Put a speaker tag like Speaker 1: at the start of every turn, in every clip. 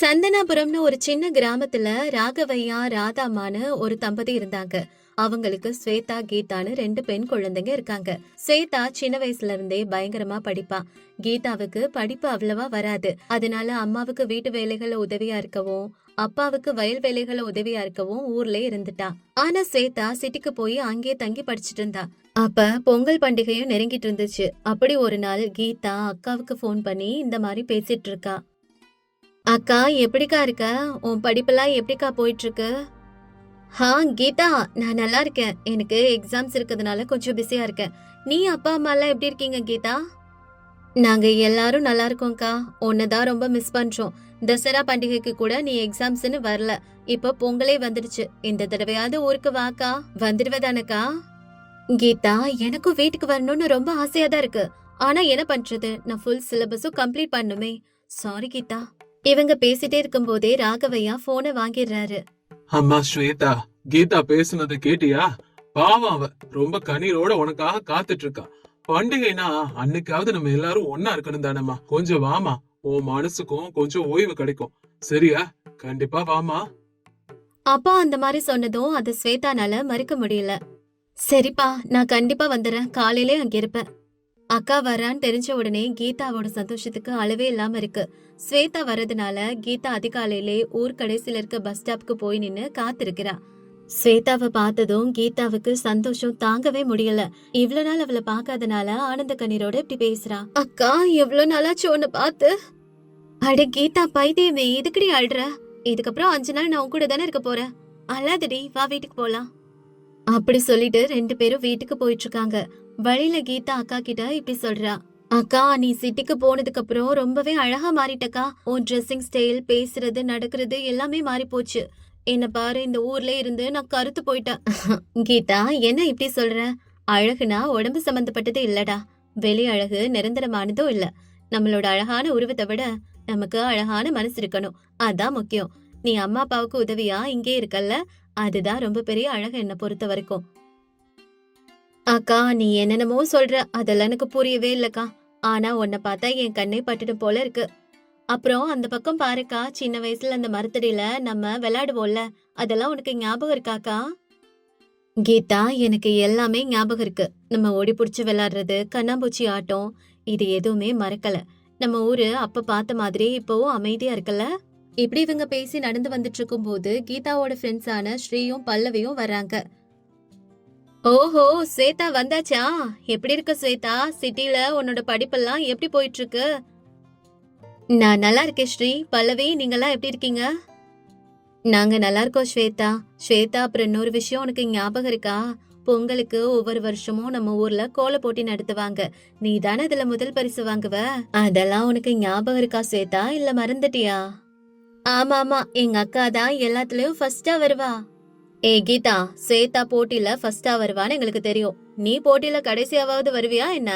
Speaker 1: சந்தனாபுரம்னு ஒரு சின்ன கிராமத்துல ராகவையா ராதாமான்னு ஒரு தம்பதி இருந்தாங்க. அவங்களுக்கு ஸ்வேதா கீதான்னு ரெண்டு பெண் குழந்தைங்க இருக்காங்க. ஸ்வேதா சின்ன வயசுல இருந்தே பயங்கரமா படிப்பா. கீதாவுக்கு படிப்பு அவ்வளவா வராது. அதனால அம்மாவுக்கு வீட்டு வேலைகள்ல உதவியா இருக்கவும் அப்பாவுக்கு வயல் வேலைகள்ல உதவியா இருக்கவும் ஊர்ல இருந்துட்டா. ஆனா ஸ்வேதா சிட்டிக்கு போய் அங்கேயே தங்கி படிச்சிட்டு இருந்தா. அப்ப பொங்கல் பண்டிகையும் நெருங்கிட்டு இருந்துச்சு. அப்படி ஒரு நாள் கீதா அக்காவுக்கு ஃபோன் பண்ணி இந்த மாதிரி பேசிட்டு இருக்கா. அக்கா எப்படிக்கா இருக்க? உன் படிப்பெல்லாம் எப்படிக்கா போயிட்டு இருக்கு ஹா கீதா நான் நல்லா இருக்கேன். எனக்கு எக்ஸாம்ஸ் இருக்கிறதுனால கொஞ்சம் பிஸியா இருக்கேன். நீ அப்பா அம்மா எல்லாம் எப்படி இருக்கீங்க கீதா? நாங்க எல்லாரும் நல்லா இருக்கோம்க்கா. உன்னதான் ரொம்ப மிஸ் பண்றோம். தசரா பண்டிகைக்கு கூட நீ எக்ஸாம்ஸ்னு வரல. இப்ப பொங்கலே வந்துடுச்சு. இந்த தடவையாவது ஊருக்கு வாக்கா. வந்துடுவதானக்கா? கீதா எனக்கும் வீட்டுக்கு வரணும்னு ரொம்ப ஆசையா தான் இருக்கு. ஆனா என்ன பண்றது? நான் ஃபுல் சிலபஸும் கம்ப்ளீட் பண்ணுமே. சாரி கீதா. இவங்க பேசிட்டே இருக்கும்போதே ராகவையா போனை வாங்கிடுறாரு.
Speaker 2: அம்மா ஸ்வேதா கீதா பேசுனதை கேட்டியா? பாவம் அவ. ரொம்ப கண்ணீரோட உனக்காக காத்துட்டு இருக்கா பண்டிகைனா அன்னைக்காவது நம்ம எல்லாரும் ஒன்னா இருக்கணும் தானம்மா. கொஞ்சம் வாமா உன் மனசுக்கும் கொஞ்சம் ஓய்வு கிடைக்கும். சரியா? கண்டிப்பா வாமா
Speaker 1: அப்பா அந்த மாதிரி சொன்னதும் அது ஸ்வேதானால மறுக்க முடியல. சரிப்பா நான் கண்டிப்பா வந்துடுறேன் காலையிலே அங்க இருப்பேன். அக்கா வரான்னு தெரிஞ்ச உடனே கீதாவோட சந்தோஷத்துக்கு அளவே இல்லாம இருக்கு. ஸ்வேதா வர்றதுனால கீதா அதிகாலையிலே ஊர் கடைசியில இருக்க பஸ் ஸ்டாப்க்கு போய் நின்னு காத்திருக்கிறா. ஸ்வேதாவை பார்த்ததும் கீதாவுக்கு சந்தோஷம் தாங்கவே முடியல. இவ்வளவு நாள் அவளை பார்க்காதனால ஆனந்த கண்ணீரோட இப்படி பேசுறா. அக்கா எவ்வளவு நாளாச்சு உன்னை பார்த்து? அட கீதா பைத்தியமே எதுக்குடி அழுற? இதுக்கப்புறம் அஞ்சு நாள் நான் உன் கூட தானே இருக்க போறேன். அல்லாதடி வா வீட்டுக்கு போலாம். அப்படி சொல்லிட்டு ரெண்டு பேரும் வீட்டுக்கு போயிட்டு இருக்காங்க. வழியில கீதா அக்கா கிட்ட இப்படி சொல்றா. அக்கா நீ சிட்டிக்கு போனதுக்கு அப்புறம் ரொம்பவே அழகா மாறிட்டக்கா. உன் ட்ரெஸ்ஸிங் ஸ்டைல் பேசுறது நடக்கிறது எல்லாமே மாறி போச்சு. என்ன பாரு இந்த ஊர்ல இருந்து நான் கருத்து போயிட்டேன். கீதா என்ன இப்படி சொல்ற? அழகுனா உடம்பு சம்பந்தப்பட்டது இல்லடா. வெளி அழகு நிரந்தரமானதும் இல்ல. நம்மளோட அழகான உருவத்தை விட நமக்கு அழகான மனசு இருக்கணும். அதான் முக்கியம். நீ அம்மா அப்பாவுக்கு உதவியா இங்கே இருக்கல்ல? அதுதான் ரொம்ப பெரிய அழகு என்ன பொறுத்த வரைக்கும் அக்கா நீ என்னென்னமோ சொல்ற அதெல்லாம் எனக்கு புரியவே இல்லக்கா. ஆனா உன்னை பார்த்தா என் கண்ணே பட்டுடும் போல இருக்கு. அப்புறம் அந்த பக்கம் பாருக்கா சின்ன வயசுல அந்த மரத்தடியில நம்ம விளையாடுவோம்ல அதெல்லாம் உனக்கு ஞாபகம் இருக்காக்கா கீதா எனக்கு எல்லாமே ஞாபகம் இருக்கு. நம்ம ஓடி பிடிச்சி விளையாடுறது கண்ணாம்பூச்சி ஆட்டம் இது எதுவுமே மறக்கல. நம்ம ஊரு அப்ப பார்த்த மாதிரி இப்பவும் அமைதியா இருக்குல்ல இப்படி இவங்க பேசி நடந்து வந்துட்டு இருக்கும்போது கீதாவோட ஃப்ரெண்ட்ஸான ஸ்ரீயும் பல்லவியும் வர்றாங்க. ஓஹோ ஸ்வேதா வந்தாச்சா? எப்படி இருக்க ஸ்வேதா? சிட்டில உன்னோட படிப்பெல்லாம் எப்படி போயிட்டு இருக்கு நான் நல்லா இருக்கேன் ஸ்ரீ. பல்லவி நீங்கெல்லாம் எப்படி இருக்கீங்க? நாங்க நல்லா இருக்கோம் ஸ்வேதா. ஸ்வேதா அப்புறம் இன்னொரு விஷயம் உனக்கு ஞாபகம் இருக்கா? பொங்கலுக்கு ஒவ்வொரு வருஷமும் நம்ம ஊர்ல கோல போட்டி நடத்துவாங்க. நீ தானே இதுல முதல் பரிசு வாங்குவ? அதெல்லாம் உனக்கு ஞாபகம் இருக்கா ஸ்வேதா? இல்ல மறந்துட்டியா? ஆமா ஆமா எங்க அக்கா தான் எல்லாத்துலயும் ஃபர்ஸ்டா வருவா. ஏ கீதா ஸ்வேதா போட்டியில ஃபர்ஸ்டா வருவான்னு எங்களுக்கு தெரியும். நீ போட்டியில கடைசியாவது வருவியா என்ன?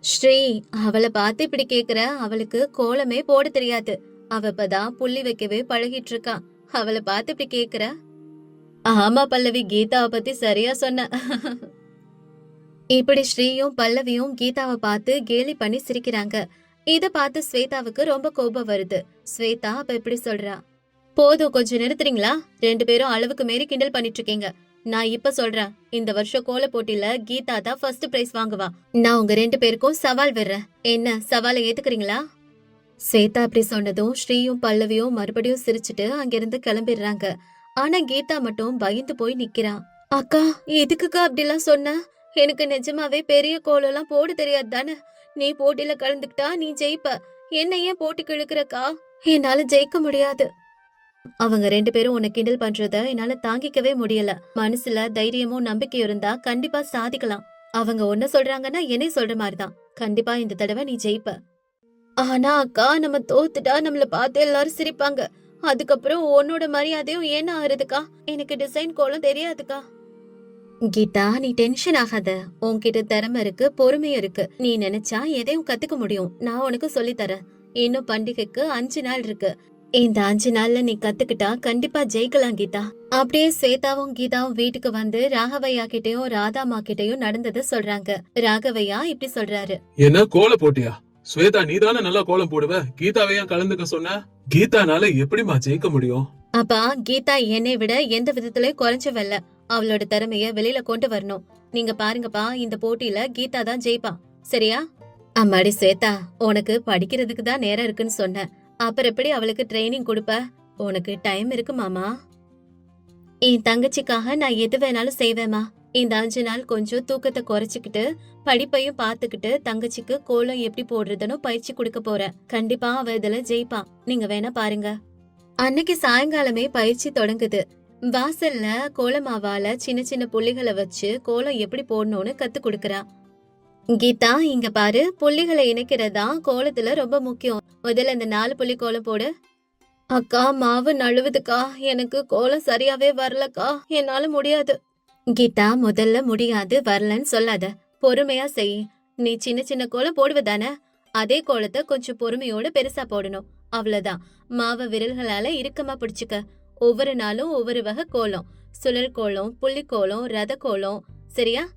Speaker 1: ஸ்ரீ அவளை பார்த்து இப்படி கேக்குற? அவளுக்கு கோலமே போட தெரியாது. அவ இப்பதான் புள்ளி வைக்கவே பழகிட்டு இருக்கா அவளை பார்த்து இப்படி கேக்குற? ஆமா பல்லவி கீதாவை பத்தி சரியா சொன்ன. இப்படி ஸ்ரீயும் பல்லவியும் கீதாவை பார்த்து கேலி பண்ணி சிரிக்கிறாங்க. இத பார்த்து ஸ்வேதாவுக்கு ரொம்ப கோபம் வருது. ஸ்வேதா அப்ப எப்படி சொல்றா. போதும் கொஞ்சம் நிறுத்துறீங்களா? ரெண்டு பேரும் அளவுக்கு மீறி கிண்டல் பண்ணிட்டு இருக்கீங்க நான் இப்ப சொல்றேன் இந்த வருஷம் கோல போட்டியில கீதா தான் ஃபர்ஸ்ட் பிரைஸ் வாங்குவா. நான் உங்க ரெண்டு பேருக்கும் சவால் விடுறேன். என்ன சவாலை ஏத்துக்கிறீங்களா? ஸ்வேதா அப்படி சொன்னதும் ஸ்ரீயும் பல்லவியும் மறுபடியும் சிரிச்சுட்டு அங்கிருந்து கிளம்பிடுறாங்க. ஆனா கீதா மட்டும் பயந்து போய் நிக்கிறா. அக்கா எதுக்குக்கா அப்படிலாம் சொன்ன? எனக்கு நிஜமாவே பெரிய கோலம்லாம் போட தெரியாது தானே? நீ போட்டியில கலந்துக்கிட்டா நீ ஜெயிப்ப. என்ன ஏன் போட்டிக்கு இழுக்கிறக்கா? என்னால ஜெயிக்க முடியாது. அவங்க ரெண்டு பேரும் உன்னை கிண்டல் பண்றத என்னால தாங்கிக்கவே முடியல. மனசுல தைரியமும் நம்பிக்கையும் இருந்தா கண்டிப்பா சாதிக்கலாம். அவங்க ஒன்ன சொல்றாங்கன்னா என்னை சொல்ற மாதிரிதான். கண்டிப்பா இந்த தடவை நீ ஜெயிப்ப. ஆனா அக்கா நம்ம தோத்துட்டா நம்மள பார்த்து எல்லாரும் சிரிப்பாங்க. அதுக்கப்புறம் உன்னோட மரியாதையும் ஏன் ஆறுதுக்கா? எனக்கு டிசைன் கோலம் தெரியாதுக்கா. கீதா நீ டென்ஷன் ஆகாத. உன்கிட்ட திறமை இருக்கு பொறுமையும் இருக்கு. நீ நினைச்சா எதையும் கத்துக்க முடியும். நான் உனக்கு சொல்லி தரேன். இன்னும் பண்டிகைக்கு அஞ்சு நாள் இருக்கு. இந்த அஞ்சு நாள்ல நீ கத்துக்கிட்டா கண்டிப்பா ஜெயிக்கலாம் கீதா. அப்படியே ஸ்வேதாவும் கீதாவும் வீட்டுக்கு வந்து ராகவையா கிட்டயும் ராதாமா கிட்டயும் நடந்ததை சொல்றாங்க. ராகவையா இப்படி சொல்றாரு.
Speaker 2: என்ன கோல போட்டியா? ஸ்வேதா நீதானே நல்லா கோலம் போடுவ? கீதாவை ஏன் கலந்துக்க சொன்ன? கீதானால எப்படிம்மா ஜெயிக்க முடியும்?
Speaker 1: அப்பா கீதா என்னை விட எந்த விதத்திலயும் குறைஞ்சவல்ல. அவளோட திறமைய வெளியில கொண்டு வரணும். நீங்க பாருங்கப்பா இந்த போட்டியில கீதா தான் ஜெயிப்பா. சரியா? அம்மாடி ஸ்வேதா உனக்கு படிக்கிறதுக்கு தான் நேரம் இருக்குன்னு சொன்னேன். அப்புறம் எப்படி அவளுக்கு ட்ரைனிங் கொடுப்ப? உனக்கு டைம் இருக்கு மாமா. என் தங்கச்சிக்காக நான் எது வேணாலும் செய்வேம்மா. இந்த அஞ்சு நாள் கொஞ்சம் தூக்கத்தை குறைச்சிக்கிட்டு படிப்பையும் பார்த்துக்கிட்டு தங்கச்சிக்கு கோலம் எப்படி போடுறதுன்னு பயிற்சி கொடுக்க போறேன். கண்டிப்பா அவ இதுல ஜெயிப்பா. நீங்க வேணா பாருங்க. அன்னைக்கு சாயங்காலமே பயிற்சி தொடங்குது. வாசல்ல கோலமாவால சின்ன சின்ன புள்ளிகளை வச்சு கோலம் எப்படி போடணும்னு கத்து கொடுக்கறா. கீதா இங்க பாரு புள்ளிகளை இணைக்கிறதா கோலத்துல ரொம்ப முக்கியம். முதல்ல இந்த நாலு புள்ளி கோலம் போடு. அக்கா மாவு நழுவுதுக்கா. எனக்கு கோலம் சரியாவே வரலக்கா. என்னால முடியாது. கீதா முதல்ல முடியாது வரலன்னு சொல்லாத. பொறுமையா செய். நீ சின்ன சின்ன கோலம் போடுவதானே அதே கோலத்தை கொஞ்சம் பொறுமையோட பெருசா போடணும். அவ்வளவுதான். மாவை விரல்களால இறுக்கமா பிடிச்சுக்க. ஒவ்வொரு நாளும் ஒவ்வொரு வகை கோலம். சுழல் கோலம் புள்ளி கோலம் ரத கோலம். சரியா?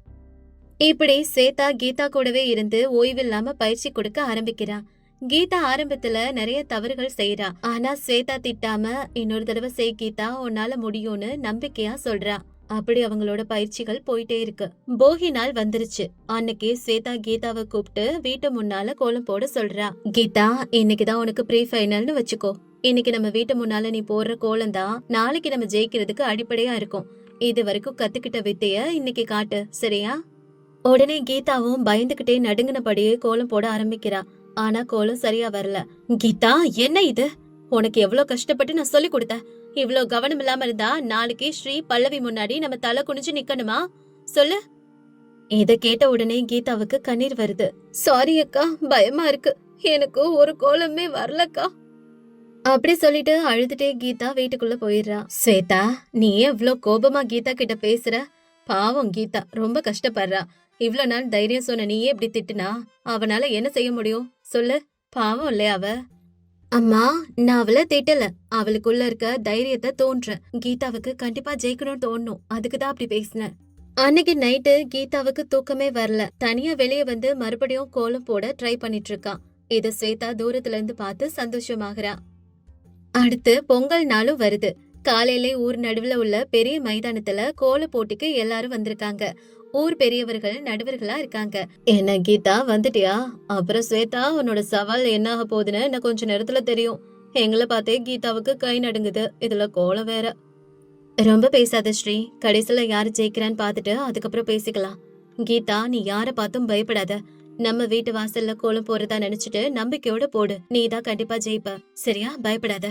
Speaker 1: இப்படி ஸ்வேதா கீதா கூடவே இருந்து ஓய்வில்லாம பயிற்சி கொடுக்க ஆரம்பிக்கிறா. கீதா ஆரம்பத்துல நிறைய தவறுகள் செய்யறா ஆனா ஸ்வேதா திட்டாம இன்னொரு தடவை செய் கீதா உன்னால முடியும்னு நம்பிக்கையா சொல்றா. அப்படி அவங்களோட பயிற்சிகள் போயிட்டே இருக்கு. போகி நாள் வந்துருச்சு. அன்னைக்கு ஸ்வேதா கீதாவை கூப்பிட்டு வீட்டு முன்னால கோலம் போட சொல்றா. கீதா இன்னைக்குதான் உனக்கு ப்ரீ ஃபைனல்னு வச்சுக்கோ. இன்னைக்கு நம்ம வீட்டு முன்னால நீ போடுற கோலம் தான் நாளைக்கு நம்ம ஜெயிக்கிறதுக்கு அடிப்படையா இருக்கும். இது வரைக்கும் கத்துக்கிட்ட வித்தைய இன்னைக்கு காட்டு. சரியா? உடனே கீதாவும் பயந்துகிட்டே நடுங்கினபடியே கோலம் போட ஆரம்பிக்கிறா. ஆனா கோலம் சரியா வரல. கீதா என்ன இது? உனக்கு எவ்வளவு கஷ்டப்பட்டு நான் சொல்லி கொடுத்தேன். இவ்வளவு கவனம் இல்லாம இருந்தா நாளைக்கு ஸ்ரீ பல்லவி முன்னாடி நம்ம தலை குனிஞ்சு நிக்கணுமா? சொல்லு. இத கேட்ட உடனே கீதாவுக்கு கண்ணீர் வருது. சாரி அக்கா பயமா இருக்கு. எனக்கு ஒரு கோலமே வரலக்கா. அப்படி சொல்லிட்டு அழுதுட்டே கீதா வீட்டுக்குள்ள போயிடுறா. ஸ்வேதா நீ ஏன் இவ்ளோ கோபமா கீதா கிட்ட பேசுற? பாவம் கீதா ரொம்ப கஷ்டப்படுறா. இவ்வளோ நாள் தைரியம் சொன்ன நீயே இப்படி திட்டுனா அவனால என்ன செய்ய முடியும்? சொல்லு. பாவம் இல்லையா அவ? அம்மா நான் அவளை திட்டல. அவளுக்குள்ள இருக்க தைரியத்தை தோன்றேன். கீதாவுக்கு கண்டிப்பா ஜெயிக்கணும்னு தோணும். அதுக்குதான் அப்படி பேசினேன். அன்னைக்கு நைட்டு கீதாவுக்கு தூக்கமே வரல. தனியா வெளியே வந்து மறுபடியும் கோலம் போட ட்ரை பண்ணிட்டு இருக்கான் இத ஸ்வேதா தூரத்துல இருந்து பார்த்து சந்தோஷமாகறா. அடுத்து பொங்கல் நாளும் வருது. காலையிலே ஊர் நடுவுல உள்ள பெரிய மைதானத்துல கோல போட்டிக்கு எல்லாரும் வந்திருக்காங்க. ஊர் பெரியவர்கள் நடுவர்களா இருக்காங்க. என்ன கீதா வந்துட்டியா? அப்புறம் ஸ்வேதா உன்னோட சவால் என்ன ஆக போகுதுன்னு எனக்கு கொஞ்ச நேரத்துல தெரியும். எங்களை பார்த்தே கீதாவுக்கு கை நடுங்குது. இதுல கோலம் வேற. ரொம்ப பேசாத ஸ்ரீ. கடைசியில யாரு ஜெயிக்கிறான்னு பார்த்துட்டு அதுக்கப்புறம் பேசிக்கலாம். கீதா நீ யார பார்த்தும் பயப்படாத. நம்ம வீட்டு வாசல்ல கோலம் போறதா நினைச்சிட்டு நம்பிக்கையோட போடு. நீ தான் கண்டிப்பா ஜெயிப்ப. சரியா? பயப்படாத.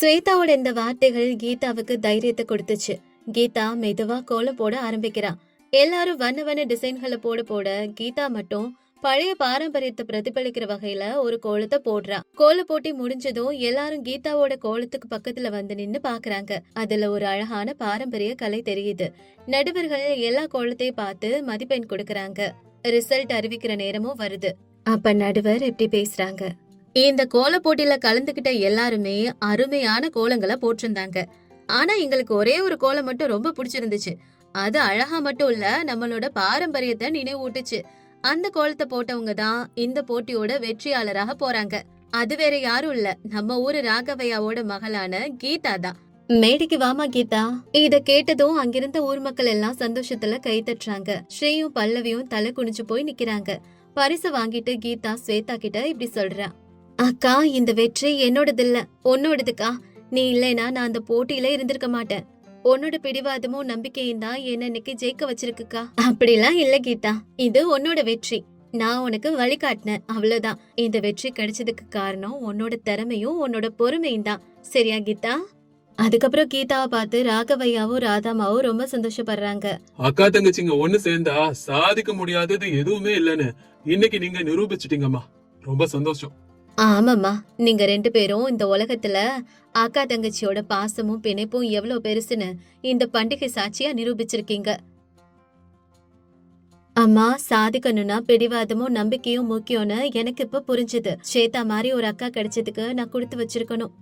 Speaker 1: ஸ்வேதாவோட இந்த வார்த்தைகள் கீதாவுக்கு தைரியத்தை கொடுத்துச்சு. கீதா மெதுவா கோலம் போட ஆரம்பிக்கிறா. எல்லாரும் வண்ண வண்ண டிசைன்களை போட போட கீதா மட்டும் பழைய பாரம்பரியத்தை பிரதிபலிக்கிற வகையில ஒரு கோலத்தை போடுறா. கோல போட்டி முடிஞ்சதும் எல்லாரும் கீதாவோட கோலத்துக்கு பக்கத்துல வந்து நின்னு பாக்குறாங்க. அதுல ஒரு அழகான பாரம்பரிய கலை தெரியுது. நடுவர்கள் எல்லா கோலத்தையும் பார்த்து மதிப்பெண் கொடுக்கறாங்க. ரிசல்ட் அறிவிக்கிற நேரமும் வருது. அப்ப நடுவர் இப்படி பேசுறாங்க. இந்த கோல போட்டியில கலந்துகிட்ட எல்லாருமே அருமையான கோலங்களை போட்டிருந்தாங்க. ஆனா எங்களுக்கு ஒரே ஒரு கோலம் மட்டும் ரொம்ப பிடிச்சிருந்துச்சு. அது அழகா மட்டும் இல்ல நம்மளோட பாரம்பரியத்தை நினைவூட்டுச்சு. அந்த கோலத்தை போட்டவங்க தான் இந்த போட்டியோட வெற்றியாளராக போறாங்க. அது வேற யாரும் இல்ல. நம்ம ஊரு ராகவையாவோட மகளான கீதா தான். மேடைக்கு வாமா கீதா. இத கேட்டதும் அங்கிருந்த ஊர் மக்கள் எல்லாம் சந்தோஷத்துல கை தட்டுறாங்க. ஸ்ரீயும் பல்லவியும் தலை குனிஞ்சு போய் நிக்கிறாங்க. பரிசு வாங்கிட்டு கீதா ஸ்வேதா கிட்ட இப்படி சொல்றா. அக்கா இந்த வெற்றி என்னோடது இல்ல உன்னோடதுக்கா? நீ இல்லைனா நான் அந்த போட்டியில இருந்திருக்க மாட்டேன். உன்னோட பிடிவாதமும் நம்பிக்கையும் தான் என்ன இன்னைக்கு ஜெயிக்க வச்சிருக்குக்கா? அப்படிலாம் இல்ல கீதா. இது உன்னோட வெற்றி. நான் உனக்கு வழிகாட்டினேன் அவ்வளவுதான். இந்த வெற்றி கிடைச்சதுக்கு காரணம் உன்னோட திறமையும் உன்னோட பொறுமையும் தான். சரியா கீதா? அதுக்கப்புறம் கீதாவை பார்த்து ராகவையாவும் ராதாமாவும் ரொம்ப சந்தோஷப்படுறாங்க.
Speaker 2: அக்கா தங்கச்சிங்க ஒண்ணு சேர்ந்தா சாதிக்க முடியாதது எதுவுமே இல்லைன்னு இன்னைக்கு நீங்க நிரூபிச்சிட்டீங்கம்மா. ரொம்ப சந்தோஷம்.
Speaker 1: ஆமாம்மா. நீங்க ரெண்டு பேரும் இந்த உலகத்துல அக்கா தங்கச்சியோட பாசமும் பிணைப்பும் எவ்வளவு பெருசுன்னு இந்த பண்டிகை சாட்சியா நிரூபிச்சிருக்கீங்க. அம்மா சாதிக்கணும்னா பிடிவாதமும் நம்பிக்கையும் முக்கியம்னு எனக்கு இப்ப புரிஞ்சுது. ஸ்வேதா மாதிரி ஒரு அக்கா கிடைச்சதுக்கு நான் கொடுத்து வச்சிருக்கணும்.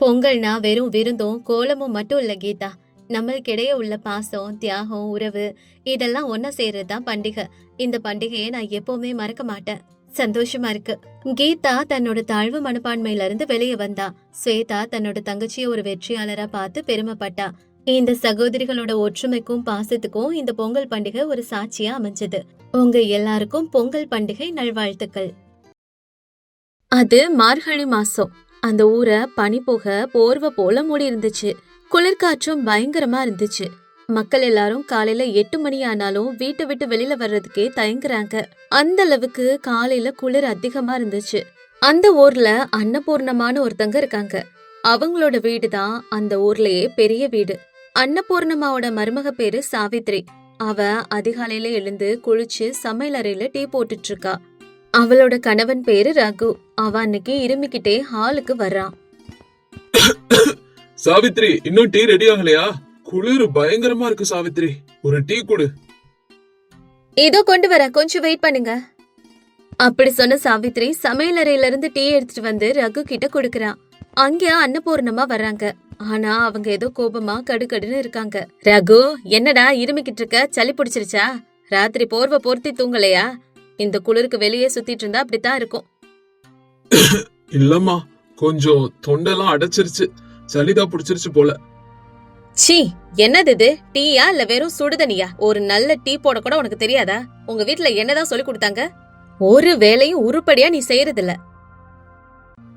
Speaker 1: பொங்கல்னா வெறும் விருந்தும் கோலமும் மட்டும் இல்ல கீதா. நம்மளுக்கிடையே உள்ள பாசம் தியாகம் உறவு இதெல்லாம் ஒன்னா சேர்றதுதான் பண்டிகை. இந்த பண்டிகையை நான் எப்பவுமே மறக்க மாட்டேன். சந்தோஷமா இருக்கு. கீதா தன்னோட தாழ்வு மனப்பான்மையில இருந்து வெளியே வந்தா. ஸ்வேதா தன்னோட தங்கச்சிய ஒரு வெற்றியாளரா பார்த்து பெருமைப்பட்டா. இந்த சகோதரிகளோட ஒற்றுமைக்கும் பாசத்துக்கும் இந்த பொங்கல் பண்டிகை ஒரு சாட்சியா அமைஞ்சது. உங்க எல்லாருக்கும் பொங்கல் பண்டிகை நல்வாழ்த்துக்கள். அது மார்கழி மாசம். அந்த ஊரை பனி போக போர்வை போல மூடி இருந்துச்சு குளிர்காற்றும் பயங்கரமா இருந்துச்சு. மக்கள் எல்லாரும் காலையில எட்டு மணி ஆனாலும் வீட்டை விட்டு வெளியில வர்றதுக்கே தயங்குறாங்க. அந்த அளவுக்கு காலையில குளிர் அதிகமா இருந்துச்சு. அந்த ஊர்ல அன்னபூர்ணமான ஒருத்தங்க இருக்காங்க. அவங்களோட வீடு தான் அந்த ஊர்லயே பெரிய வீடு. அன்னபூர்ணமாவோட மருமக பேரு சாவித்ரி. அவ அதிகாலையில எழுந்து குளிச்சு சமையல் அறையில டீ போட்டுட்டு இருக்கா அவளோட கணவன் பேரு ரகு. அவ அன்னைக்கு இருமிக்கிட்டே ஹாலுக்கு வர்றான்
Speaker 2: சாவித்ரி இன்னும் டீ ரெடி ஆகலையா? குளிர் பயங்கரமா இருக்கு சாவித்ரி. ஒரு டீ கொடு.
Speaker 1: இதோ கொண்டு வரேன். கொஞ்சம் வெயிட் பண்ணுங்க. அப்படி சொன்ன சாவித்ரி சமையல் அறையில இருந்து டீ எடுத்துட்டு வந்து ரகு கிட்ட கொடுக்கறான் அங்க அன்னபூர்ணமா வர்றாங்க. ஆனா அவங்க ஏதோ கோபமா கடுகடுன்னு இருக்காங்க. ரகு என்னடா இருமிக்கிட்டு இருக்க? சளி பிடிச்சிருச்சா? ராத்திரி போர்வை பொருத்தி தூங்கலையா? இந்த குளிருக்கு வெளியே சுத்திட்டு இருந்தா அப்படித்தான் இருக்கும்.
Speaker 2: இல்லம்மா கொஞ்சம் தொண்டெல்லாம் அடைச்சிருச்சு. சளிதா புடிச்சிருச்சு போல.
Speaker 1: சீ என்னது இது? டீயா இல்ல வெறும் சுடுதண்ணியா? ஒரு நல்ல டீ போட கூட உனக்கு தெரியாதா? உங்க வீட்ல என்னதான் சொல்லி கொடுத்தாங்க? ஒரு வேலையும் உருப்படியா நீ செய்யறது இல்ல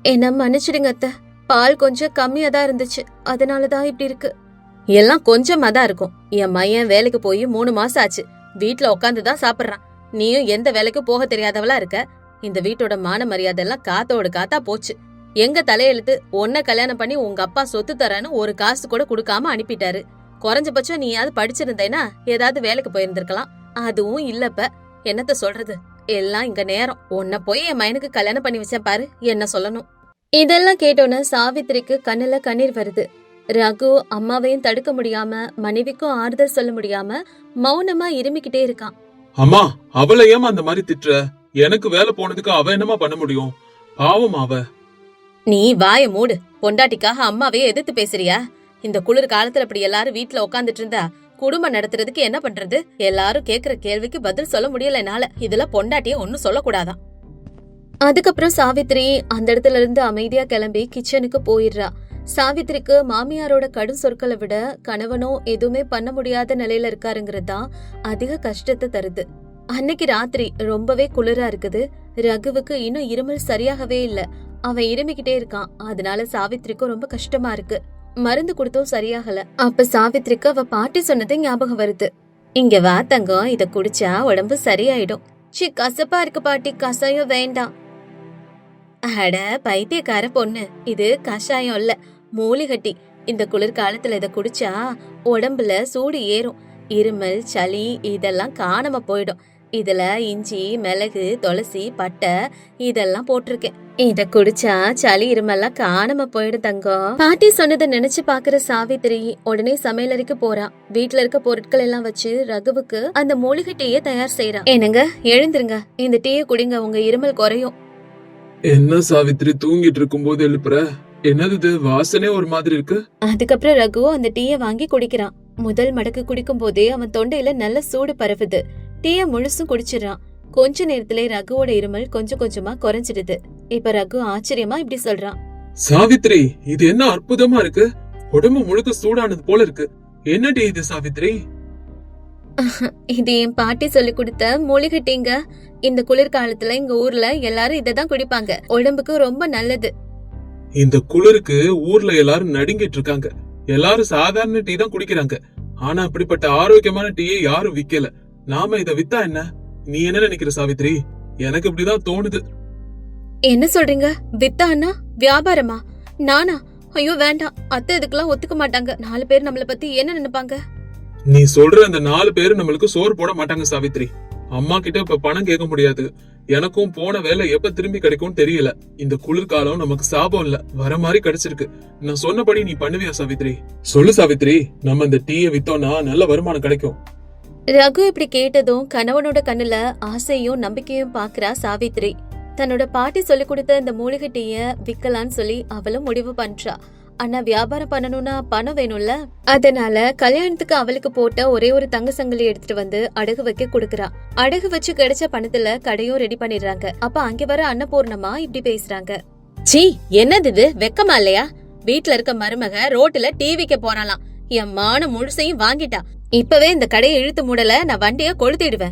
Speaker 1: என்ன மன்னிச்சிடுங்க அத்த. பால் கொஞ்சம் கம்மியா தான் இருந்துச்சு. அதனாலதான் இப்படி இருக்கு. எல்லாம் கொஞ்சமா தான் இருக்கும். என் மையன் வேலைக்கு போய் மூணு மாசம் ஆச்சு. வீட்ல உட்காந்து தான் சாப்பிடுறான். நீயும் எந்த வேலைக்கு போக தெரியாதவளா இருக்க? இந்த வீட்டோட மான மரியாதை எல்லாம் காத்தோடு காத்தா போச்சு. எங்க தலையெழுத்து உன்னை கல்யாணம் பண்ணி உங்க அப்பா சொத்து தரேன்னு ஒரு காசு கூட கொடுக்காம அனுப்பிட்டாரு. குறைஞ்சபட்சம் நீயாவது படிச்சிருந்தேனா ஏதாவது வேலைக்கு போயிருந்திருக்கலாம். அதுவும் இல்லப்ப. என்னத்த சொல்றது? எல்லாம் இங்க நேரம். உன்னை போய் என் மயனுக்கு கல்யாணம் பண்ணி வச்சேன் பாரு என்ன சொல்லணும். இதெல்லாம் கேட்டோன்னே சாவித்திரிக்கு கண்ணுல கண்ணீர் வருது. ரகு அம்மாவையும் தடுக்க முடியாம மனைவிக்கும் ஆறுதல் சொல்ல முடியாம மௌனமா இருமிக்கிட்டே இருக்கான்.
Speaker 2: அம்மா அவளை ஏமா அந்த மாதிரி திட்டுற? எனக்கு வேலை போனதுக்கு அவ என்னமா பண்ண முடியும்? பாவம் அவ.
Speaker 1: நீ வாய மூடு. பொண்டாட்டிக்காக அம்மாவையே எதிர்த்து பேசுறியா? இந்த குளிர் காலத்துல அப்படி எல்லாரும் வீட்ல உட்காந்துட்டு இருந்தா குடும்பம் நடத்துறதுக்கு என்ன பண்றது? எல்லாரும் கேக்குற கேள்விக்கு பதில் சொல்ல முடியல என்னால. இதுல பொண்டாட்டிய ஒன்னும் சொல்லக்கூடாதான். அதுக்கப்புறம் சாவித்ரி அந்த இடத்துல இருந்து அமைதியா கிளம்பி கிச்சனுக்கு போயிடுறா. சாவித்ரிக்கு மாமியாரோட கடும் சொற்களை விட கணவனோ எதுவுமே பண்ண முடியாத நிலையில இருக்காருங்கிறது தான் அதிக கஷ்டத்தை தருது. அன்னைக்கு ராத்திரி ரொம்பவே குளிரா இருக்குது. ரகுவுக்கு இன்னும் இருமல் சரியாகவே இல்ல. அவன் இருமிக்கிட்டே இருக்கான். அதனால சாவித்ரிக்கும் ரொம்ப கஷ்டமா இருக்கு. மருந்து கொடுத்தும் சரியாகல. அப்ப சாவித்ரிக்கு அவ பாட்டி சொன்னது ஞாபகம் வருது. இங்க வா தங்கம் இத குடிச்சா உடம்பு சரியாயிடும். சி கசப்பா இருக்கு பாட்டி. கசாயம் வேண்டாம். அட பைத்தியக்கார பொண்ணு. இது கஷாயம் இல்ல. மூலிகட்டி. இந்த குளிர்காலத்துல இத குடிச்சா உடம்புல சூடு ஏறும். இருமல் சளி இதெல்லாம் காணாம போயிடும். இதுல இஞ்சி மிளகு துளசி பட்டை இதெல்லாம் போட்டிருக்கேன். இத குடிச்சா சளி இருமெல்லாம் காணாம போயிடும் தங்கம் பாட்டி சொன்னதை நினைச்சு பாக்குற சாவித்திரி உடனே சமையலறைக்கு போறா. வீட்ல இருக்க பொருட்கள் எல்லாம் வச்சு ரகுவுக்கு அந்த மூலிகை டீயை தயார் செய்யறா என்னங்க? எழுந்துருங்க. இந்த டீயை குடிங்க. உங்க இருமல் குறையும்.
Speaker 2: என்ன சாவித்ரி தூங்கிட்டு இருக்கும்போது எழுப்புற? என்னது இது? வாசனே ஒரு மாதிரி இருக்கு.
Speaker 1: அதுக்கப்புறம் ரகு அந்த டீயை வாங்கி குடிக்கிறான். முதல் மடக்கு குடிக்கும் போதே அவன் தொண்டையில நல்ல சூடு பரவுது. டீயை முழுசும் குடிச்சிடறான். கொஞ்ச நேரத்திலே ரகுவோட இருமல் கொஞ்சம் கொஞ்சமா குறைஞ்சிடுது. இப்ப ரகு ஆச்சரியமா இப்படி சொல்றான்.
Speaker 2: சாவித்ரி இது என்ன அற்புதமா இருக்கு? உடம்பு முழுக்க சூடானது போல இருக்கு. என்னடி இது சாவித்ரி?
Speaker 1: இது என் பாட்டி சொல்லி கொடுத்த மூலிகை டீங்க. இந்த குளிர்காலத்துல எங்க ஊர்ல எல்லாரும் இதை தான் குடிப்பாங்க. உடம்புக்கு ரொம்ப நல்லது.
Speaker 2: இந்த குளிருக்கு ஊர்ல எல்லாரும் நடுங்கிட்டு இருக்காங்க. எல்லாரும் சாதாரண டீ தான் குடிக்கிறாங்க. ஆனா அப்படிப்பட்ட ஆரோக்கியமான டீயை யாரும் விக்கல. நாம இத வித்தா என்ன? நீ என்ன நினைக்கிற சாவித்ரி? எனக்கு இப்படிதான் தோணுது.
Speaker 1: என்ன சொல்றீங்க? வித்தா அண்ணா? வியாபாரமா? நானா? ஐயோ வேண்டாம். அத்தை இதுக்கெல்லாம் ஒத்துக்க மாட்டாங்க. நாலு பேர் நம்மள பத்தி என்ன நினைப்பாங்க?
Speaker 2: நீ சொல்ற அந்த நாலு பேரு நம்மளுக்கு சோறு போட மாட்டாங்க சாவித்ரி. அம்மா கிட்ட இப்ப பணம் கேட்க முடியாது. எனக்கும் போன வேலை எப்ப திரும்பி கிடைக்கும்னு தெரியல. இந்த குளிர்காலம் நமக்கு சாபம் இல்ல. வர மாதிரி கிடைச்சிருக்கு. நான் சொன்னபடி நீ பண்ணுவியா சாவித்ரி? சொல்லு சாவித்ரி. நம்ம இந்த டீயை வித்தோம்னா நல்ல வருமானம் கிடைக்கும்.
Speaker 1: ரகு இப்படி கேட்டதும் கணவனோட கண்ணுல ஆசையும் நம்பிக்கையும் பாக்குறா சாவித்ரி. தன்னோட பாட்டி சொல்லி கொடுத்த இந்த மூலிகை டீய விக்கலான்னு சொல்லி அவளும் முடிவு பண்றா. ஆனா வியாபாரம் பண்ணணும்னா பணம் வேணும்ல? அதனால கல்யாணத்துக்கு அவளுக்கு போட்ட ஒரே ஒரு தங்க சங்கிலி எடுத்துட்டு வந்து அடகு வைக்க கொடுக்கறா. அடகு வச்சு கிடைச்ச பணத்துல கடையும் ரெடி பண்ணிடுறாங்க. அப்ப அங்க வர அன்னபூர்ணமா இப்படி பேசுறாங்க. சி என்னது இது? வெக்கமா இல்லையா? வீட்டுல இருக்க மருமக ரோட்டுல டிவிக்கு போறாளாம். என் மான முழுசையும் வாங்கிட்டா. இப்பவே இந்த கடையை இழுத்து மூடல நான் வண்டிய கொளுத்திடுவேன்.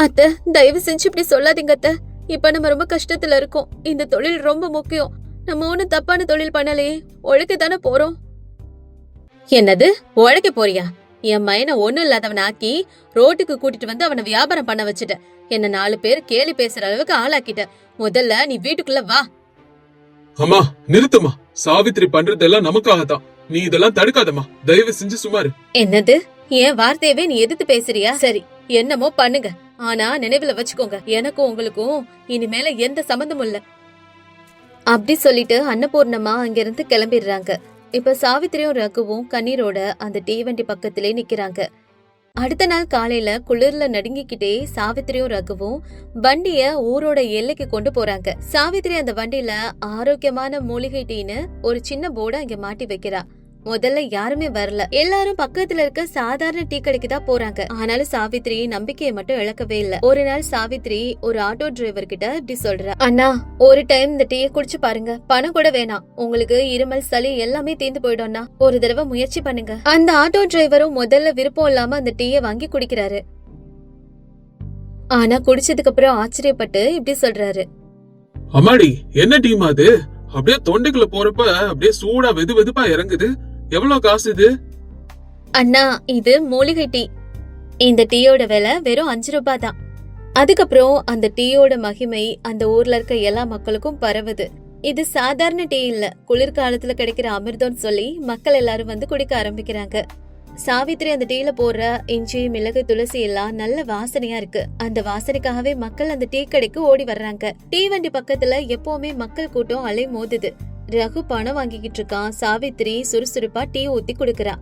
Speaker 1: அத்த தயவு செஞ்சு இப்படி சொல்லாதீங்க அத்த. இப்ப நம்ம ரொம்ப கஷ்டத்துல இருக்கோம். இந்த தொழில் ரொம்ப முக்கியம். நம்ம ஒண்ணும் தப்பான தொழில் பண்ணலையே. உழைக்க தானே போறோம். என்னது? உழைக்க போறியா? என் மயனை ஒண்ணும் இல்லாதவன ஆக்கி ரோட்டுக்கு கூட்டிட்டு வந்து அவனை வியாபாரம் பண்ண வச்சுட்ட. என்ன நாலு பேர் கேலி பேசுற அளவுக்கு ஆளாக்கிட்ட. முதல்ல நீ வீட்டுக்குள்ள வா.
Speaker 2: அம்மா நிறுத்துமா சாவித்ரி பண்றதெல்லாம் நமக்காகத்தான். நீ இதெல்லாம் தடுக்காதம்மா. தயவு செஞ்சு சுமாரு
Speaker 1: என்னது? என் வார்த்தையவே நீ எதிர்த்து பேசுறியா? சரி என்னமோ பண்ணுங்க. ஆனா நினைவுல வச்சுக்கோங்க எனக்கும் உங்களுக்கும் இனிமேல எந்த சம்மந்தமும் இல்ல. அப்படி சொல்லிட்டு அன்னபூர்ணமா அங்கிருந்து கிளம்பிடுறாங்க. இப்ப சாவித்திரியும் ரகுவும் கண்ணீரோட அந்த டீவண்டி பக்கத்திலே நிக்கிறாங்க. அடுத்த நாள் காலையில குளிர்ல நடுங்கிக்கிட்டே சாவித்திரியும் ரகுவும் வண்டிய ஊரோட எல்லைக்கு கொண்டு போறாங்க. சாவித்திரி அந்த வண்டியில ஆரோக்கியமான மூலிகை டீன்னு ஒரு சின்ன போர்டை அங்க மாட்டி வைக்கிறா. முதல்ல யாருமே வரல. எல்லாரும் பக்கத்துல இருக்க சாதாரண டீ கடைக்கு தான் போறாங்க. ஆனாலும் சாவித்ரி நம்பிக்கையை மட்டும் இழக்கவே இல்ல. ஒரு நாள் சாவித்ரி ஒரு ஆட்டோ டிரைவர் கிட்ட இப்படி சொல்றா. அண்ணா ஒரு டைம் இந்த டீயை குடிச்சு பாருங்க. பணம் கூட வேணாம். உங்களுக்கு இருமல் சளி எல்லாமே தீர்ந்து போயிடும்னா ஒரு தடவை முயற்சி பண்ணுங்க. அந்த ஆட்டோ டிரைவரும் முதல்ல விருப்பம் இல்லாம அந்த டீயை வாங்கி குடிக்கிறாரு. ஆனா குடிச்சதுக்கு அப்புறம் ஆச்சரியப்பட்டு இப்படி சொல்றாரு.
Speaker 2: அம்மாடி என்ன டீமா அது? அப்படியே தொண்டைக்குள்ள போறப்ப அப்படியே சூடா வெது வெதுப்பா இறங்குது. எவ்வளவு காசு இது?
Speaker 1: அண்ணா இது மூலிகை டீ. இந்த டீயோட விலை வெறும் அஞ்சு ரூபாய் தான். அதுக்கப்புறம் அந்த டீயோட மகிமை அந்த ஊர்ல இருக்க எல்லா மக்களுக்கும் பரவுது. இது சாதாரண டீ இல்ல. குளிர்காலத்துல கிடைக்கிற அமிர்தம்னு சொல்லி மக்கள் எல்லாரும் வந்து குடிக்க ஆரம்பிக்கிறாங்க. சாவித்திரி அந்த டீல போடுற இஞ்சி மிளகு துளசி எல்லாம் நல்ல வாசனையா இருக்கு. அந்த வாசனைக்காகவே மக்கள் அந்த டீ கடைக்கு ஓடி வர்றாங்க. டீ வண்டி பக்கத்துல எப்பவுமே மக்கள் கூட்டம் அலை மோதுது ரகு பணம் வாங்கிக்கிட்டு இருக்கான். சாவித்திரி சுறுசுறுப்பா டீ ஊத்தி குடுக்கறா.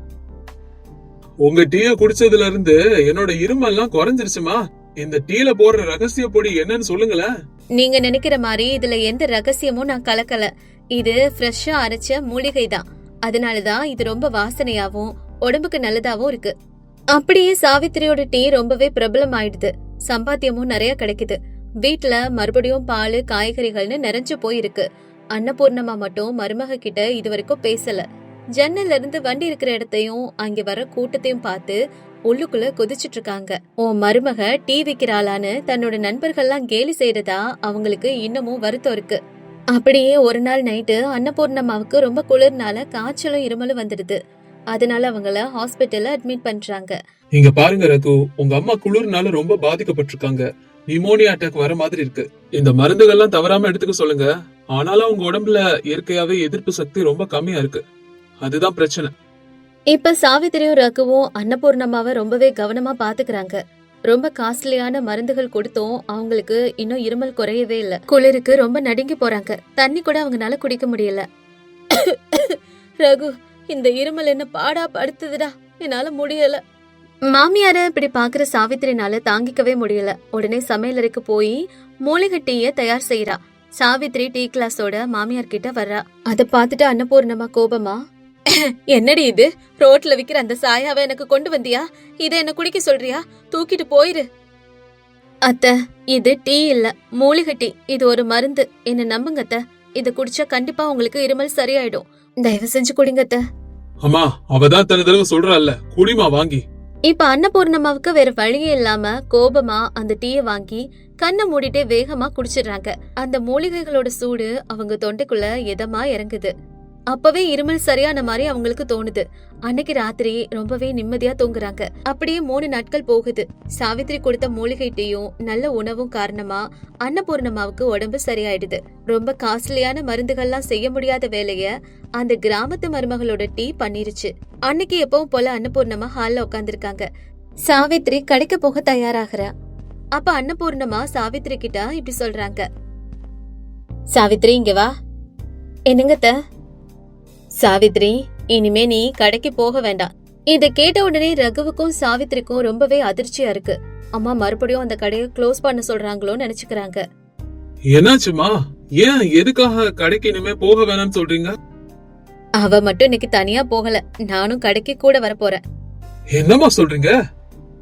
Speaker 2: உங்க டீய குடிச்சதுல இருந்து என்னோட இருமெல்லாம் குறைஞ்சிருச்சுமா? இந்த டீல போடுற ரகசிய பொடி என்னன்னு சொல்லுங்களேன்.
Speaker 1: நீங்க நினைக்கிற மாதிரி இதுல எந்த ரகசியமும் நான் கலக்கல. இது ஃப்ரெஷ்ஷா அரைச்ச மூலிகை தான் அதனாலதான் இது ரொம்ப வாசனையாவும் உடம்புக்கு நல்லதாவும் இருக்கு. அப்படியே சாவித்திரியோட டீ ரொம்பவே பிரபலம் ஆயிடுது சம்பாத்தியமும் நிறைய கிடைக்குது. வீட்ல மறுபடியும் பால் காய்கறிகள்னு நிறைஞ்சு போயிருக்கு. அன்னபூர்ணமா மட்டும் மருமக கிட்ட இது வரைக்கும் பேசல. ஜன்னல்ல இருந்து வண்டி இருக்கிற இடத்தையும் அங்க வர கூட்டத்தையும் பார்த்து உள்ளுக்குள்ள கொதிச்சிட்டு இருக்காங்க உன் மருமக டீ விக்கிறாளான்னு தன்னோட நண்பர்கள்லாம் கேலி செய்யறதா அவங்களுக்கு இன்னமும் வருத்தம் இருக்கு. அப்படியே ஒரு நாள் நைட்டு அன்னபூர்ணம்மாவுக்கு ரொம்ப குளிர்னால காய்ச்சலும் இருமலும் வந்துடுது. அதனால அவங்கள ஹாஸ்பிட்டல்ல அட்மிட் பண்றாங்க.
Speaker 2: இங்க பாருங்க ரகு உங்க அம்மா குளிர்னால ரொம்ப பாதிக்கப்பட்டிருக்காங்க. நிமோனியா அட்டாக் வர மாதிரி இருக்கு. இந்த மருந்துகள்லாம் தவறாம எடுத்துக்க சொல்லுங்க. ஆனாலும் உங்க உடம்புல இயற்கையாவே எதிர்ப்பு சக்தி ரொம்ப கம்மியா இருக்கு. அதுதான் பிரச்சனை.
Speaker 1: இப்ப சாவித்திரியும் ரகுவும் அன்னபூர்ணம்மாவை ரொம்பவே கவனமா பாத்துக்கிறாங்க. ரொம்ப காஸ்ட்லியான மருந்துகள் கொடுத்தும் அவங்களுக்கு இன்னும் இருமல் குறையவே இல்ல. குளிருக்கு ரொம்ப நடுங்கி போறாங்க. தண்ணி கூட அவங்கனால குடிக்க முடியல. ரகு இந்த இருமல் என்ன பாடா படுத்துதுடா. என்னால முடியல. மாமியார இப்படி பாக்குற சாவித்திரினால தாங்கிக்கவே முடியல. உடனே சமையலறைக்கு போய் மூலிகை டீயை தயார் செய்யறா சாவித்ரி டீ கிளாஸோட மாமியார் கிட்ட வர்றா. அத பார்த்துட்டு அன்னபூர்ணமா கோபமா? என்னடி இது? ரோட்ல விக்கிற அந்த சாயாவை எனக்கு கொண்டு வந்தியா? இத என்ன குடிக்க சொல்றியா? தூக்கிட்டு போயிரு. அத்த இது டீ இல்ல மூலிகை டீ. இது ஒரு மருந்து. என்ன நம்புங்க அத்த. இத குடிச்சா கண்டிப்பா உங்களுக்கு இருமல் சரியாயிடும். தயவு செஞ்சு குடிங்க அத்த.
Speaker 2: அம்மா அவதான் தன தடவை சொல்றாள்ல. குடிமா வாங்கி.
Speaker 1: இப்ப அன்னபூர்ணமாவுக்கு வேற வழியே இல்லாம கோபமா அந்த டீயை வாங்கி கண்ணை மூடிட்டே வேகமா குடிச்சிடுறாங்க. அந்த மூலிகைகளோட சூடு அவங்க தொண்டைக்குள்ள இதமா இறங்குது. அப்பவே இருமல் சரியான மாதிரி அவங்களுக்கு தோணுது. அன்னைக்கு ராத்திரி ரொம்பவே நிம்மதியா தூங்குறாங்க. அப்படியே மூணு நாட்கள் போகுது. சாவித்திரி கொடுத்த மூலிகை டீயும் நல்ல உணவும் காரணமா அன்னபூர்ணமாவுக்கு உடம்பு சரியாயிடுது. ரொம்ப காஸ்ட்லியான மருந்துகள்லாம் செய்ய முடியாத வேலைய அந்த கிராமத்து மருமகளோட டீ பண்ணிருச்சு. அன்னைக்கு எப்பவும் போல அன்னபூர்ணமா ஹால்ல உட்காந்துருக்காங்க சாவித்ரி கடைக்கு போக தயாராகிறா. அப்ப அன்னபூர்ணமா சாவித்ரி கிட்ட இப்படி சொல்றாங்க. சாவித்ரி இங்க வா. என்னங்க அத்தை? சாவித்ரி இனிமே நீ கடைக்கு போக வேண்டாம். இத கேட்ட உடனே ரகுவுக்கும் சாவித்ரிக்கும் ரொம்பவே அதிர்ச்சியா இருக்கு. அம்மா மறுபடியும் அந்த கடையை க்ளோஸ் பண்ண சொல்றாங்களோன்னு நினைச்சுக்கிறாங்க.
Speaker 2: என்னாச்சுமா? ஏன் எதுக்காக கடைக்கு இனிமே போக வேணாம்னு சொல்றீங்க?
Speaker 1: அவ மட்டும் இன்னைக்கு தனியா போகல. நானும் கடைக்கு கூட வர போறேன்.
Speaker 2: என்னம்மா சொல்றீங்க?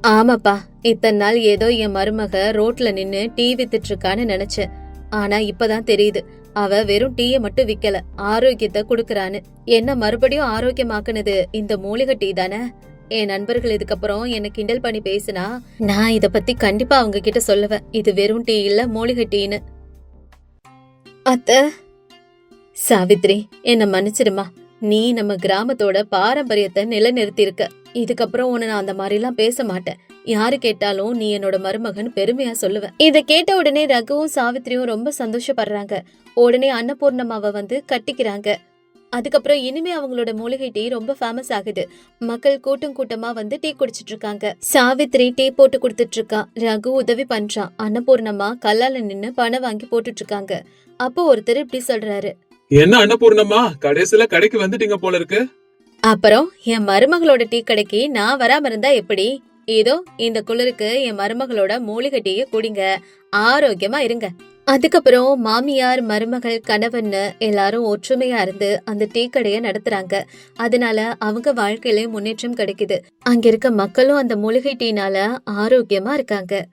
Speaker 1: ஆமாப்பா. இத்தனை நாள் ஏதோ என் மருமக ரோட்ல நின்னு டீ வித்துட்டு இருக்கான்னு நினைச்சேன் ஆனா இப்பதான் தெரியுது. அவ வெறும் டீயை மட்டும் விக்கல. ஆரோக்கியத்தை குடுக்கறான்னு. என்ன மறுபடியும் ஆரோக்கியமாக்குனது இந்த மூலிகை டீ தானே? என் நண்பர்கள் இதுக்கப்புறம் என்ன கிண்டல் பண்ணி பேசினா நான் இத பத்தி கண்டிப்பா அவங்க கிட்ட சொல்லுவேன். இது வெறும் டீ இல்ல மூலிகை டீன்னு. அத்த சாவித்ரி என்ன மன்னிச்சிடுமா. நீ நம்ம கிராமத்தோட பாரம்பரியத்தை நிலைநிறுத்தியிருக்க. இதுக்கப்புறம் உன்னை நான் அந்த மாதிரிலாம் பேச மாட்டேன். யாரு கேட்டாலும் நீ என்னோட மருமகன் பெருமையா சொல்லுவேன். இத கேட்ட உடனே ரகுவும் சாவித்திரியும் ரொம்ப சந்தோஷப்படுறாங்க. உடனே அன்னபூர்ணமாவை வந்து கட்டிக்கிறாங்க. அதுக்கப்புறம் இனிமே அவங்களோட மூலிகை டீ ரொம்ப ஃபேமஸ் ஆகுது. மக்கள் கூட்டம் கூட்டமா வந்து டீ குடிச்சிட்டு இருக்காங்க. சாவித்ரி டீ போட்டு கொடுத்துட்டு இருக்கா. ரகு உதவி பண்றான் அன்னபூர்ணமா கல்லால நின்னு பணம் வாங்கி போட்டுட்டு இருக்காங்க. அப்போ ஒருத்தர் இப்படி சொல்றாரு.
Speaker 2: என்ன அன்னபூர்ணம்மா? கடைசியில கடைக்கு வந்துட்டீங்க போல இருக்கு.
Speaker 1: அப்புறம் என் மருமகளோட டீ கடைக்கு நான் வராம இருந்தா எப்படி? ஏதோ இந்த குளிருக்கு என் மருமகளோட மூலிகை டீயை குடிங்க. ஆரோக்கியமா இருங்க. அதுக்கப்புறம் மாமியார் மருமகள் கணவன்னு எல்லாரும் ஒற்றுமையா இருந்து அந்த டீ கடையை நடத்துறாங்க. அதனால அவங்க வாழ்க்கையில முன்னேற்றம் கிடைக்குது. அங்க இருக்க மக்களும் அந்த மூலிகை டீனால ஆரோக்கியமா இருக்காங்க.